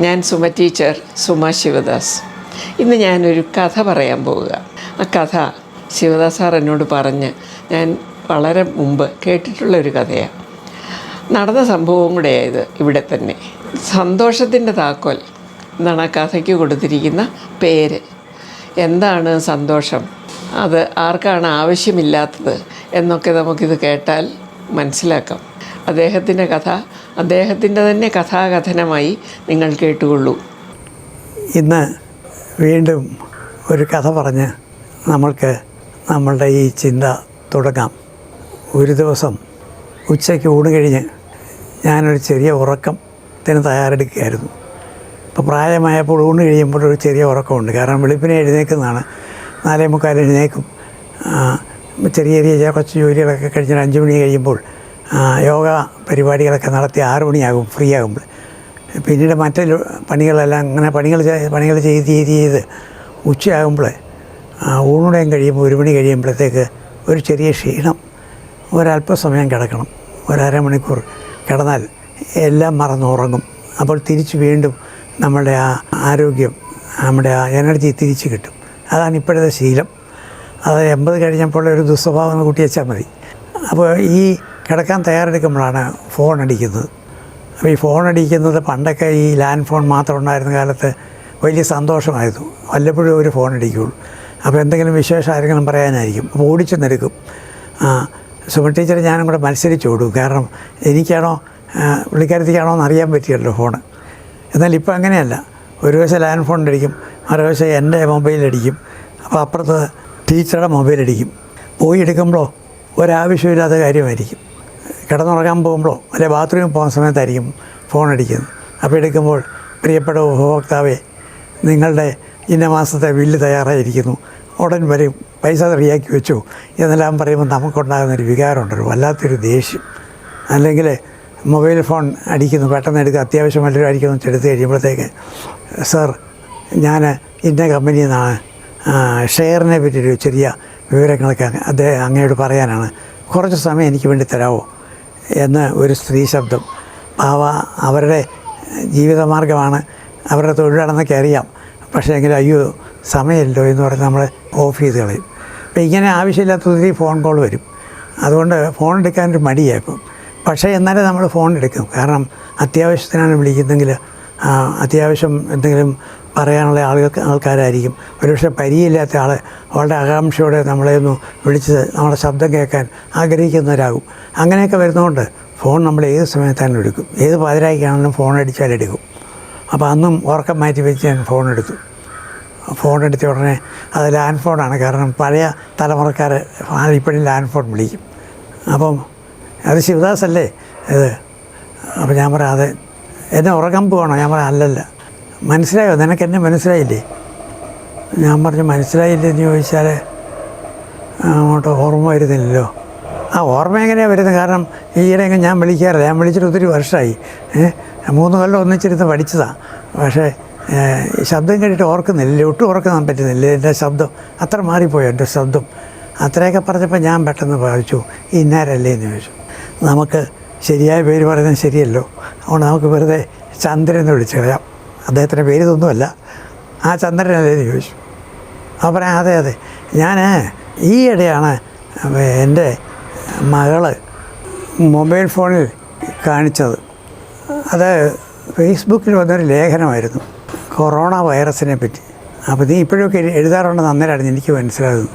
ഞാൻ സുമ ടീച്ചർ സുമ ശിവദാസ്. ഇന്ന് ഞാനൊരു കഥ പറയാൻ പോവുക. ആ കഥ ശിവദാസ് സാർ എന്നോട് പറഞ്ഞ് ഞാൻ വളരെ മുമ്പ് കേട്ടിട്ടുള്ള ഒരു കഥയാണ്. നടന്ന സംഭവവും കൂടെയായത് ഇവിടെ തന്നെ. സന്തോഷത്തിന്റെ താക്കോൽ എന്നാണ് ആ കഥയ്ക്ക് കൊടുത്തിരിക്കുന്ന പേര്. എന്താണ് സന്തോഷം? അത് ആർക്കാണ് ആവശ്യമില്ലാത്തത് എന്നൊക്കെ നമുക്കിത് കേട്ടാൽ മനസ്സിലാക്കാം. അദ്ദേഹത്തിന്റെ കഥ അദ്ദേഹത്തിന്റെ തന്നെ കഥാകഥനമായി നിങ്ങൾ കേട്ടുകൊള്ളൂ. ഇന്ന് വീണ്ടും ഒരു കഥ പറഞ്ഞ് നമ്മൾക്ക് നമ്മളുടെ ഈ ചിന്ത തുടങ്ങാം. ഒരു ദിവസം ഉച്ചയ്ക്ക് ഊണ് കഴിഞ്ഞ് ഞാനൊരു ചെറിയ ഉറക്കത്തിന് തയ്യാറെടുക്കുകയായിരുന്നു. ഇപ്പോൾ പ്രായമായപ്പോൾ ഊണ് കഴിയുമ്പോൾ ഒരു ചെറിയ ഉറക്കമുണ്ട്. കാരണം വെളുപ്പിനെ എഴുന്നേൽക്കുന്നതാണ്. നാലേ മുക്കാൽ എഴുന്നേക്കും ചെറിയ ചെറിയ കുറച്ച് ജോലികളൊക്കെ കഴിഞ്ഞിട്ട് അഞ്ച് മണി കഴിയുമ്പോൾ യോഗ പരിപാടികളൊക്കെ നടത്തി ആറ് മണിയാകും ഫ്രീ ആകുമ്പോൾ പിന്നീട് മറ്റു പണികളെല്ലാം അങ്ങനെ പണികൾ പണികൾ ചെയ്ത് ചെയ്ത് ചെയ്ത് ഉച്ചയാകുമ്പോൾ ഊണുടയും കഴിയുമ്പോൾ ഒരു മണി കഴിയുമ്പോഴത്തേക്ക് ഒരു ചെറിയ ക്ഷീണം. ഒരല്പസമയം കിടക്കണം. ഒരമണിക്കൂർ കിടന്നാൽ എല്ലാം മറന്നുറങ്ങും. അപ്പോൾ തിരിച്ച് വീണ്ടും നമ്മളുടെ ആ ആരോഗ്യം നമ്മുടെ ആ എനർജി തിരിച്ച് കിട്ടും. അതാണ് ഇപ്പോഴത്തെ ശീലം. അത് എൺപത് കഴിഞ്ഞപ്പോൾ ഒരു ദുസ്വഭാവം കൂട്ടി വെച്ചാൽ മതി. അപ്പോൾ ഈ കിടക്കാൻ തയ്യാറെടുക്കുമ്പോഴാണ് ഫോൺ അടിക്കുന്നത്. അപ്പോൾ ഈ ഫോൺ അടിക്കുന്നത് പണ്ടൊക്കെ ഈ ലാൻഡ് ഫോൺ മാത്രം ഉണ്ടായിരുന്ന കാലത്ത് വലിയ സന്തോഷമായിരുന്നു. വല്ലപ്പോഴും ഒരു ഫോൺ അടിക്കുകയുള്ളൂ അപ്പോൾ എന്തെങ്കിലും വിശേഷം ആരെങ്കിലും പറയാനായിരിക്കും. അപ്പോൾ ഓടിച്ചെന്നെടുക്കും സുമ ടീച്ചറെ ഞാനും കൂടെ മത്സരിച്ചോടും കാരണം എനിക്കാണോ പുള്ളിക്കാരത്തിക്കാണോ എന്ന് അറിയാൻ പറ്റിയല്ലോ ഫോൺ. എന്നാൽ ഇപ്പോൾ അങ്ങനെയല്ല. ഒരു വശം ലാൻഡ് ഫോൺ അടിക്കും മറുവശം എന്റെ മൊബൈലടിക്കും അപ്പോൾ അപ്പുറത്ത് ടീച്ചറുടെ മൊബൈലടിക്കും പോയി എടുക്കുമ്പോഴോ ഒരാവശ്യമില്ലാത്ത കാര്യമായിരിക്കും. കിടന്നുറങ്ങാൻ പോകുമ്പോഴോ അല്ലെ ബാത്റൂമിൽ പോകുന്ന സമയത്തായിരിക്കും ഫോൺ അടിക്കുന്നത്. അപ്പോൾ എടുക്കുമ്പോൾ പ്രിയപ്പെട്ട ഉപഭോക്താവെ നിങ്ങളുടെ ഇന്ന മാസത്തെ ബില്ല് തയ്യാറായിരിക്കുന്നു. ഉടൻ വരും. പൈസ റെഡിയാക്കി വെച്ചു. എന്നെല്ലാം പറയുമ്പോൾ നമുക്കുണ്ടാകുന്നൊരു വികാരമുണ്ടല്ലോ വല്ലാത്തൊരു ദേഷ്യം. അല്ലെങ്കിൽ മൊബൈൽ ഫോൺ അടിക്കുന്നു. പെട്ടെന്ന് എടുക്കുക. അത്യാവശ്യം വല്ലതും അടിക്കുന്നു എടുത്ത് കഴിയുമ്പോഴത്തേക്ക് സാർ ഞാൻ ഇന്ന കമ്പനിയിൽ നിന്നാണ് ഷെയറിനെ പറ്റിയൊരു ചെറിയ വിവരങ്ങളൊക്കെ അദ്ദേഹം അങ്ങയോട് പറയാനാണ്. കുറച്ച് സമയം എനിക്ക് വേണ്ടി തരാമോ എന്ന് ഒരു സ്ത്രീ ശബ്ദം. അവ അവരുടെ ജീവിതമാർഗമാണ്. അവരുടെ തൊഴിലാണെന്നൊക്കെ അറിയാം. പക്ഷേ എങ്കിൽ അയ്യോ സമയമില്ലോ എന്ന് പറഞ്ഞ് നമ്മൾ ഓഫ് ചെയ്ത് കളയും. അപ്പം ഇങ്ങനെ ആവശ്യമില്ലാത്ത ഒത്തിരി ഫോൺ കോൾ വരും. അതുകൊണ്ട് ഫോൺ എടുക്കാനൊരു മടിയായി ഇപ്പം. പക്ഷേ എന്നാലും നമ്മൾ ഫോൺ എടുക്കും. കാരണം അത്യാവശ്യത്തിനാണ് വിളിക്കുന്നതെങ്കിൽ അത്യാവശ്യം എന്തെങ്കിലും പറയാനുള്ള ആളുകൾക്ക് ആൾക്കാരായിരിക്കും. ഒരുപക്ഷെ പരിയില്ലാത്ത ആൾ വളരെ ആകാംക്ഷയോടെ നമ്മളെ ഒന്ന് വിളിച്ച് നമ്മളെ ശബ്ദം കേൾക്കാൻ ആഗ്രഹിക്കുന്നവരാകും. അങ്ങനെയൊക്കെ വരുന്നതുകൊണ്ട് ഫോൺ നമ്മൾ ഏത് സമയത്താണ് എടുക്കും. ഏത് പാതിരായിക്കാണെങ്കിലും ഫോൺ അടിച്ചാൽ എടുക്കും. അപ്പോൾ അന്നും ഉറക്കം മാറ്റി വെച്ച് ഞാൻ ഫോൺ എടുത്തു. ഫോൺ എടുത്ത ഉടനെ അത് ലാൻഡ് ഫോണാണ് കാരണം പഴയ തലമുറക്കാർ ഇപ്പോഴും ലാൻഡ് ഫോൺ വിളിക്കും. അപ്പം അത് ശിവദാസ് അല്ലേ? ഇത് അപ്പോൾ ഞാൻ പറയാം അതെ. എന്നെ ഉറക്കം പോകണോ ഞാൻ പറയാം അല്ലല്ല. മനസ്സിലായോ? നിനക്ക് എന്നെ മനസ്സിലായില്ലേ? ഞാൻ പറഞ്ഞു മനസ്സിലായില്ലെന്ന് ചോദിച്ചാൽ അങ്ങോട്ട് ഓർമ്മ വരുന്നില്ലല്ലോ. ആ ഓർമ്മ എങ്ങനെയാണ് വരുന്നത്? കാരണം ഈയിടെയെങ്കിലും ഞാൻ വിളിക്കാറില്ല. ഞാൻ വിളിച്ചിട്ട് ഒത്തിരി വർഷമായി മൂന്ന് കൊല്ലം ഒന്നിച്ചിരുന്ന് പഠിച്ചതാണ് പക്ഷേ ശബ്ദം കേട്ടിട്ട് ഓർക്കുന്നില്ല. ഒട്ടും ഓർക്കാൻ പറ്റുന്നില്ല. എന്റെ ശബ്ദം അത്ര മാറിപ്പോയോ എന്റെ ശബ്ദം. അത്രയൊക്കെ പറഞ്ഞപ്പോൾ ഞാൻ പെട്ടെന്ന് ഭാവിച്ചു ഇന്നാരല്ലേ? എന്ന് ചോദിച്ചു. നമുക്ക് ശരിയായ പേര് പറയുന്നത് ശരിയല്ലോ. അതുകൊണ്ട് നമുക്ക് വെറുതെ ചന്ദ്രൻ എന്ന് വിളിച്ചു കളയാം. അദ്ദേഹത്തിന്റെ പേര് ഇതൊന്നുമല്ല. ആ ചന്ദ്രനല്ലേന്ന് ചോദിച്ചു. അപ്പോൾ പറയാം അതെ അതെ. ഞാൻ ഈയിടെയാണ് എന്റെ മകൾ മൊബൈൽ ഫോണിൽ കാണിച്ചത്. അത് ഫേസ്ബുക്കിൽ വന്നൊരു ലേഖനമായിരുന്നു കൊറോണ വൈറസിനെ പറ്റി. അപ്പോൾ നീ ഇപ്പോഴൊക്കെ എഴു- എഴുതാറുണ്ടെന്ന് അന്നേരമായിരുന്നു എനിക്ക് മനസ്സിലാകുന്നത്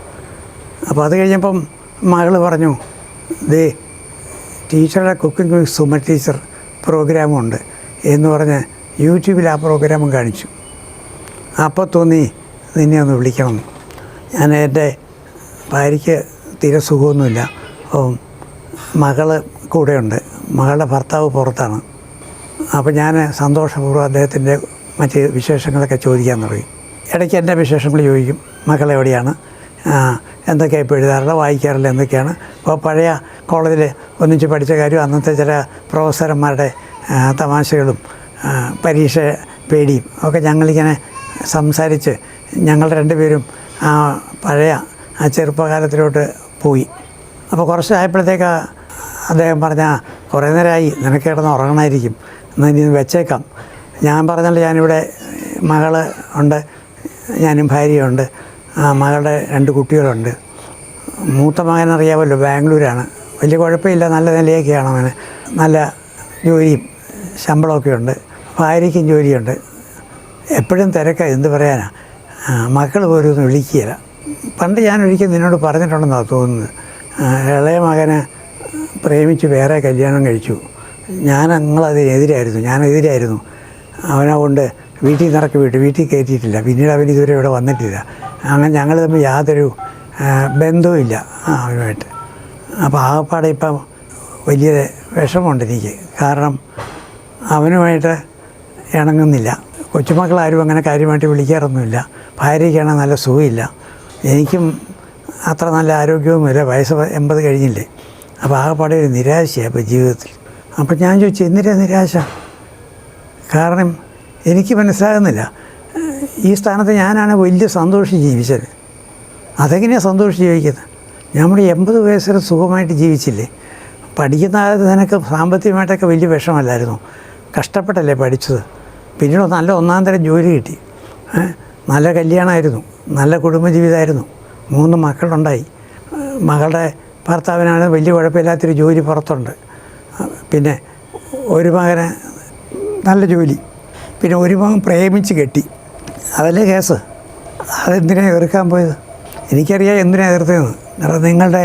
അപ്പോൾ അത് കഴിഞ്ഞപ്പം മകൾ പറഞ്ഞു ദേ ടീച്ചറുടെ കുക്കിംഗ് വിത്ത് സുമ ടീച്ചർ പ്രോഗ്രാമുണ്ട് എന്ന് പറഞ്ഞ് യൂട്യൂബിൽ ആ പ്രോഗ്രാമും കാണിച്ചു. അപ്പോൾ തോന്നി നിന്നെ ഒന്ന് വിളിക്കണം. ഞാൻ എന്റെ ഭാര്യയ്ക്ക് തീരെ സുഖമൊന്നുമില്ല. അപ്പം മകൾ കൂടെയുണ്ട്. മകളുടെ ഭർത്താവ് പുറത്താണ്. അപ്പോൾ ഞാൻ സന്തോഷപൂർവം അദ്ദേഹത്തിന്റെ മറ്റ് വിശേഷങ്ങളൊക്കെ ചോദിക്കാൻ തുടങ്ങി. ഇടയ്ക്ക് എന്റെ വിശേഷങ്ങൾ ചോദിക്കും. മകൾ എവിടെയാണ്? എന്തൊക്കെയാണ് ഇപ്പോൾ എഴുതാറുള്ളത്? വായിക്കാറുള്ളത് എന്തൊക്കെയാണ്? ഇപ്പോൾ പഴയ കോളേജിൽ ഒന്നിച്ച് പഠിച്ച കാര്യം അന്നത്തെ ചില പ്രൊഫസർമാരുടെ തമാശകളും പരീക്ഷ പേടിയും ഒക്കെ ഞങ്ങളിങ്ങനെ സംസാരിച്ച് ഞങ്ങൾ രണ്ടുപേരും ആ പഴയ ആ ചെറുപ്പകാലത്തിലോട്ട് പോയി. അപ്പോൾ കുറച്ചായപ്പോഴത്തേക്ക് അദ്ദേഹം പറഞ്ഞ കുറേ നേരമായി നിനക്ക് കിടന്ന് ഉറങ്ങണമായിരിക്കും. എന്നാൽ ഇനി വെച്ചേക്കാം. ഞാൻ പറഞ്ഞല്ലോ ഞാനിവിടെ മകൾ ഉണ്ട് ഞാനും ഭാര്യയുണ്ട് മകളുടെ രണ്ട് കുട്ടികളുണ്ട്. മൂത്ത മകൻ അറിയാമല്ലോ ബാംഗ്ലൂരാണ്. വലിയ കുഴപ്പമില്ല നല്ല നിലയൊക്കെയാണ് അവന്. നല്ല ജോലിയും ശമ്പളമൊക്കെ ഉണ്ട് ഭാര്യയ്ക്കും ജോലിയുണ്ട്. എപ്പോഴും തിരക്കാണ് എന്ത് പറയാനാ? മക്കൾ പോലും ഒന്നും വിളിക്കുകയില്ല. പണ്ട് ഞാൻ ഒരിക്കൽ നിന്നോട് പറഞ്ഞിട്ടുണ്ടെന്നാണ് തോന്നുന്നത്. ഇളയ മകനെ പ്രേമിച്ച് വേറെ കല്യാണം കഴിച്ചു. ഞാൻ ഞങ്ങളതിനെതിരായിരുന്നു ഞാനെതിരായിരുന്നു. അവനെ കൊണ്ട് വീട്ടിൽ നിന്ന് ഇറക്കി വിട്ടു വീട്ടിൽ കയറ്റിയിട്ടില്ല. പിന്നീട് അവൻ ഇതുവരെ ഇവിടെ വന്നിട്ടില്ല. അങ്ങനെ ഞങ്ങൾ തമ്മിൽ യാതൊരു ബന്ധവുമില്ല അവനുമായിട്ട് അപ്പോൾ ആകപ്പാടെ ഇപ്പം വലിയ വിഷമമുണ്ട് എനിക്ക്. കാരണം അവനുമായിട്ട് ഇണങ്ങുന്നില്ല. കൊച്ചുമക്കളാരും അങ്ങനെ കാര്യമായിട്ട് വിളിക്കാറൊന്നുമില്ല. ഭാര്യയ്ക്കാണെങ്കിൽ നല്ല സുഖമില്ല. എനിക്കും അത്ര നല്ല ആരോഗ്യവുമില്ല. വയസ്സ് എൺപത് കഴിഞ്ഞില്ലേ. അപ്പോൾ ആകെപ്പാടെ ഒരു നിരാശയാണ് അപ്പോൾ ജീവിതത്തിൽ. അപ്പോൾ ഞാൻ ചോദിച്ചു എന്തിനാ നിരാശ? കാരണം എനിക്ക് മനസ്സിലാകുന്നില്ല. ഈ സ്ഥാനത്ത് ഞാനാണ് വലിയ സന്തോഷം ജീവിച്ചത്. അതെങ്ങനെയാണ് സന്തോഷം ജീവിക്കുന്നത്? നമ്മുടെ എൺപത് വയസ്സിൽ സുഖമായിട്ട് ജീവിച്ചില്ലേ? പഠിക്കുന്ന കാലത്ത് നിനക്ക് സാമ്പത്തികമായിട്ടൊക്കെ വലിയ വിഷമല്ലായിരുന്നു കഷ്ടപ്പെട്ടല്ലേ പഠിച്ചത്? പിന്നീട് നല്ല ഒന്നാം തരം ജോലി കിട്ടി. നല്ല കല്യാണമായിരുന്നു നല്ല കുടുംബജീവിതമായിരുന്നു. മൂന്ന് മക്കളുണ്ടായി. മകളുടെ ഭർത്താവിനാണ് വലിയ കുഴപ്പമില്ലാത്തൊരു ജോലി പുറത്തുണ്ട്. പിന്നെ ഒരു മകന് നല്ല ജോലി. പിന്നെ ഒരു മകൻ പ്രേമിച്ച് കെട്ടി. അതല്ലേ കേസ്? അതെന്തിനാണ് എതിർക്കാൻ പോയത്? എനിക്കറിയാം എന്തിനാണ് എതിർത്തതെന്ന്. കാരണം നിങ്ങളുടെ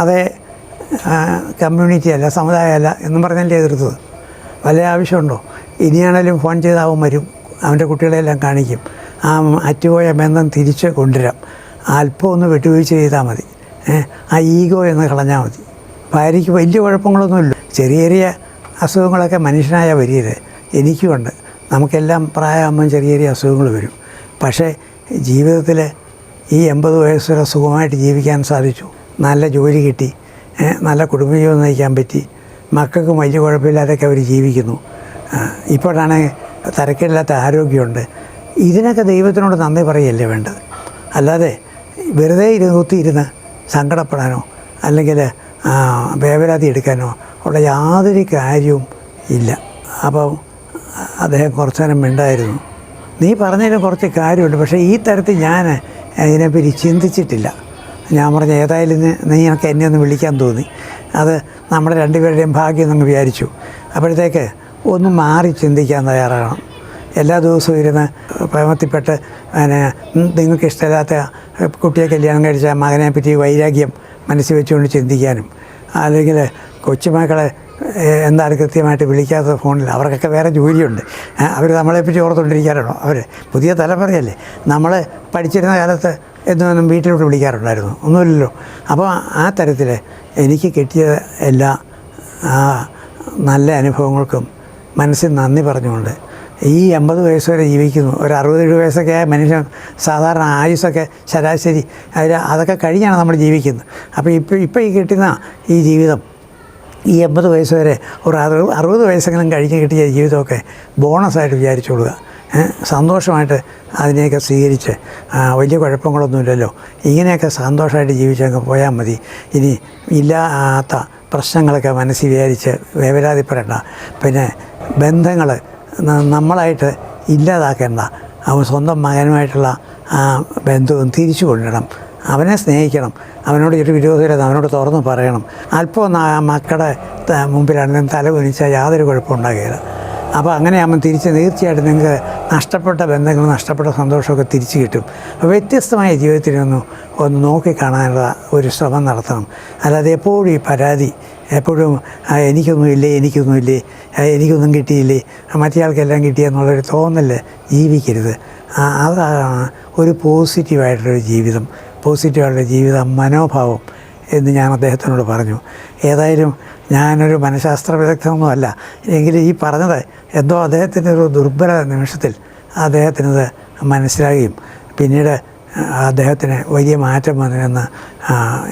അതേ കമ്മ്യൂണിറ്റി അല്ല സമുദായമല്ല എന്നും പറഞ്ഞല്ലേ എതിർത്തത്. വല്ല ആവശ്യമുണ്ടോ? ഇനിയാണേലും ഫോൺ ചെയ്താവും വരും. അവന്റെ കുട്ടികളെല്ലാം കാണിക്കും. ആ അറ്റുപോയ ബന്ധം തിരിച്ച് കൊണ്ടുവരാം. അല്പം ഒന്ന് വിട്ടുവീഴ്ച ചെയ്താൽ മതി. ആ ഈഗോ എന്ന് കളഞ്ഞാൽ മതി. ഭാര്യയ്ക്ക് വലിയ കുഴപ്പങ്ങളൊന്നുമില്ല. ചെറിയ ചെറിയ അസുഖങ്ങളൊക്കെ മനുഷ്യനായ വരിയത് എനിക്കുമുണ്ട് നമുക്കെല്ലാം പ്രായമാകുമ്പം ചെറിയ ചെറിയ അസുഖങ്ങൾ വരും. പക്ഷേ ജീവിതത്തിൽ ഈ എൺപത് വയസ്സ് വരെ സുഖമായിട്ട് ജീവിക്കാൻ സാധിച്ചു. നല്ല ജോലി കിട്ടി. നല്ല കുടുംബജീവിതം നയിക്കാൻ പറ്റി. മക്കൾക്കും വലിയ കുഴപ്പമില്ലാതൊക്കെ അവർ ജീവിക്കുന്നു. ആ, ഇപ്പോഴാണെങ്കിൽ തരക്കേടില്ലാത്ത ആരോഗ്യമുണ്ട്. ഇതിനൊക്കെ ദൈവത്തിനോട് നന്ദി പറയല്ലേ വേണ്ടത്? അല്ലാതെ വെറുതെ ഇരുന്ന് കുത്തിയിരുന്ന് സങ്കടപ്പെടാനോ അല്ലെങ്കിൽ വേവലാതി എടുക്കാനോ ഉള്ള യാതൊരു കാര്യവും ഇല്ല. അപ്പം അദ്ദേഹം കുറച്ചു നേരം മിണ്ടായിരുന്നു. നീ പറഞ്ഞതിന് കുറച്ച് കാര്യമുണ്ട് പക്ഷേ ഈ തരത്തിൽ ഞാൻ ഇതിനെപ്പറ്റി ചിന്തിച്ചിട്ടില്ല. ഞാൻ പറഞ്ഞ ഏതായാലും നീ എനിക്ക് എന്നെ ഒന്ന് വിളിക്കാൻ തോന്നി. അത് നമ്മുടെ രണ്ടുപേരുടെയും ഭാഗ്യം എന്നങ്ങ് വിചാരിച്ചു. അപ്പോഴത്തേക്ക് ഒന്ന് മാറി ചിന്തിക്കാൻ തയ്യാറാകണം. എല്ലാ ദിവസവും ഇരുന്ന് പ്രേമത്തിൽപ്പെട്ട് പിന്നെ നിങ്ങൾക്ക് ഇഷ്ടമില്ലാത്ത കുട്ടിയെ കല്യാണം കഴിച്ച മകനെ പറ്റി വൈരാഗ്യം മനസ്സിൽ വെച്ചുകൊണ്ട് ചിന്തിക്കാനും അല്ലെങ്കിൽ കൊച്ചുമക്കളെ എന്താണ് കൃത്യമായിട്ട് വിളിക്കാത്ത ഫോണിൽ അവർക്കൊക്കെ വേറെ ജോലിയുണ്ട്. അവർ നമ്മളെപ്പറ്റി ഓർത്തുകൊണ്ടിരിക്കാറുണ്ടോ? അവർ പുതിയ തലമുറയല്ലേ. നമ്മൾ പഠിച്ചിരുന്ന കാലത്ത് എന്നൊന്നും വീട്ടിലോട്ട് വിളിക്കാറുണ്ടായിരുന്നു. ഒന്നുമില്ലല്ലോ. അപ്പോൾ ആ തരത്തിൽ എനിക്ക് കിട്ടിയ എല്ലാ നല്ല അനുഭവങ്ങൾക്കും മനസ്സിൽ നന്ദി പറഞ്ഞുകൊണ്ട് ഈ എൺപത് വയസ്സ് വരെ ജീവിക്കുന്നു. ഒരു അറുപത് വയസ്സൊക്കെ ആയ മനുഷ്യൻ സാധാരണ ആയുസ്സൊക്കെ ശരാശരി അതിൽ അതൊക്കെ കഴിഞ്ഞാണ് നമ്മൾ ജീവിക്കുന്നത്. അപ്പോൾ ഇപ്പോൾ ഇപ്പോൾ ഈ കിട്ടുന്ന ഈ ജീവിതം ഈ എൺപത് വയസ്സ് വരെ ഒരു അറുപത് അറുപത് വയസ്സെങ്കിലും കഴിഞ്ഞ് കിട്ടിയ ജീവിതമൊക്കെ ബോണസായിട്ട് വിചാരിച്ചോളുക കൊടുക്കുക. സന്തോഷമായിട്ട് അതിനെയൊക്കെ സ്വീകരിച്ച് വലിയ കുഴപ്പങ്ങളൊന്നുമില്ലല്ലോ. ഇങ്ങനെയൊക്കെ സന്തോഷമായിട്ട് ജീവിച്ചങ്ങ് പോയാൽ മതി. ഇനി ഇല്ലാത്ത പ്രശ്നങ്ങളൊക്കെ മനസ്സിൽ വിചാരിച്ച് വേവലാതിപ്പെടേണ്ട പിന്നെ ബന്ധങ്ങൾ നമ്മളായിട്ട് ഇല്ലാതാക്കേണ്ട അവൻ സ്വന്തം മകനുമായിട്ടുള്ള ആ ബന്ധവും തിരിച്ചു കൊണ്ടിടണം അവനെ സ്നേഹിക്കണം അവനോട് ഒരു വിരോധമില്ലാതെ അവനോട് തുറന്ന് പറയണം. അല്പം മക്കളുടെ മുമ്പിലാണെങ്കിലും തല കുനിച്ചാൽ യാതൊരു കുഴപ്പം ഉണ്ടാകുകയില്ല അപ്പോൾ അങ്ങനെയാകുമ്പോൾ തിരിച്ച് തീർച്ചയായിട്ടും നിങ്ങൾക്ക് നഷ്ടപ്പെട്ട ബന്ധങ്ങൾ നഷ്ടപ്പെട്ട സന്തോഷമൊക്കെ തിരിച്ചു കിട്ടും. വ്യത്യസ്തമായ ജീവിതത്തിനൊന്ന് ഒന്ന് നോക്കിക്കാണാനുള്ള ഒരു ശ്രമം നടത്തണം. അല്ലാതെ എപ്പോഴും ഈ പരാതി എപ്പോഴും എനിക്കൊന്നുമില്ലേ എനിക്കൊന്നുമില്ലേ എനിക്കൊന്നും കിട്ടിയില്ലേ മറ്റേയാൾക്കെല്ലാം കിട്ടിയെന്നുള്ളൊരു തോന്നൽ ജീവിക്കരുത്. അതാണ് ഒരു പോസിറ്റീവായിട്ടുള്ളൊരു ജീവിതം പോസിറ്റീവായിട്ടുള്ള ജീവിത മനോഭാവം എന്ന് ഞാൻ അദ്ദേഹത്തിനോട് പറഞ്ഞു. ഏതായാലും ഞാനൊരു മനഃശാസ്ത്ര വിദഗ്ധമൊന്നുമല്ല എങ്കിലും ഈ പറഞ്ഞത് എന്തോ അദ്ദേഹത്തിന്റെ ഒരു ദുർബല നിമിഷത്തിൽ അദ്ദേഹത്തിനത് മനസ്സിലാകുകയും പിന്നീട് അദ്ദേഹത്തിന് വലിയ മാറ്റം വന്നുവെന്ന്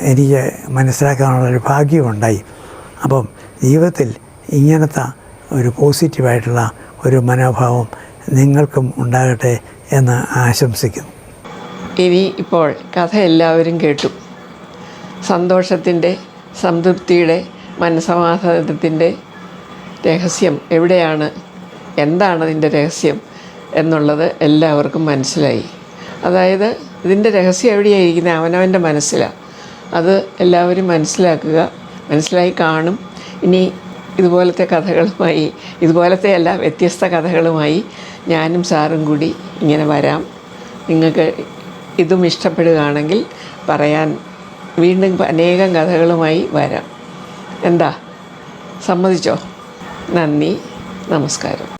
എനിക്ക് മനസ്സിലാക്കാനുള്ളൊരു ഭാഗ്യമുണ്ടായി അപ്പം ജീവിതത്തിൽ ഇങ്ങനത്തെ ഒരു പോസിറ്റീവായിട്ടുള്ള ഒരു മനോഭാവം നിങ്ങൾക്കും ഉണ്ടാകട്ടെ എന്ന് ആശംസിക്കുന്നു. ഇനി ഇപ്പോൾ കഥ എല്ലാവരും കേട്ടു. സന്തോഷത്തിന്റെ സംതൃപ്തിയുടെ മനസമാധാനത്തിന്റെ രഹസ്യം എവിടെയാണ് എന്താണ് അതിന്റെ രഹസ്യം എന്നുള്ളത് എല്ലാവർക്കും മനസ്സിലായി. അതായത് ഇതിന്റെ രഹസ്യം എവിടെയായിരിക്കുന്നത് അവനവന്റെ മനസ്സിലാണ്. അത് എല്ലാവരും മനസ്സിലാക്കുക. മനസ്സിലായി കാണും. ഇനി ഇതുപോലത്തെ കഥകളുമായി ഇതുപോലത്തെ അല്ല വ്യത്യസ്ത കഥകളുമായി ഞാനും സാറും കൂടി ഇങ്ങനെ വരാം. നിങ്ങൾക്ക് ഇതും ഇഷ്ടപ്പെടുകയാണെങ്കിൽ പറയാൻ വീണ്ടും അനേകം കഥകളുമായി വരാം. എന്താ? സമ്മതിച്ചോ? നന്ദി. നമസ്കാരം.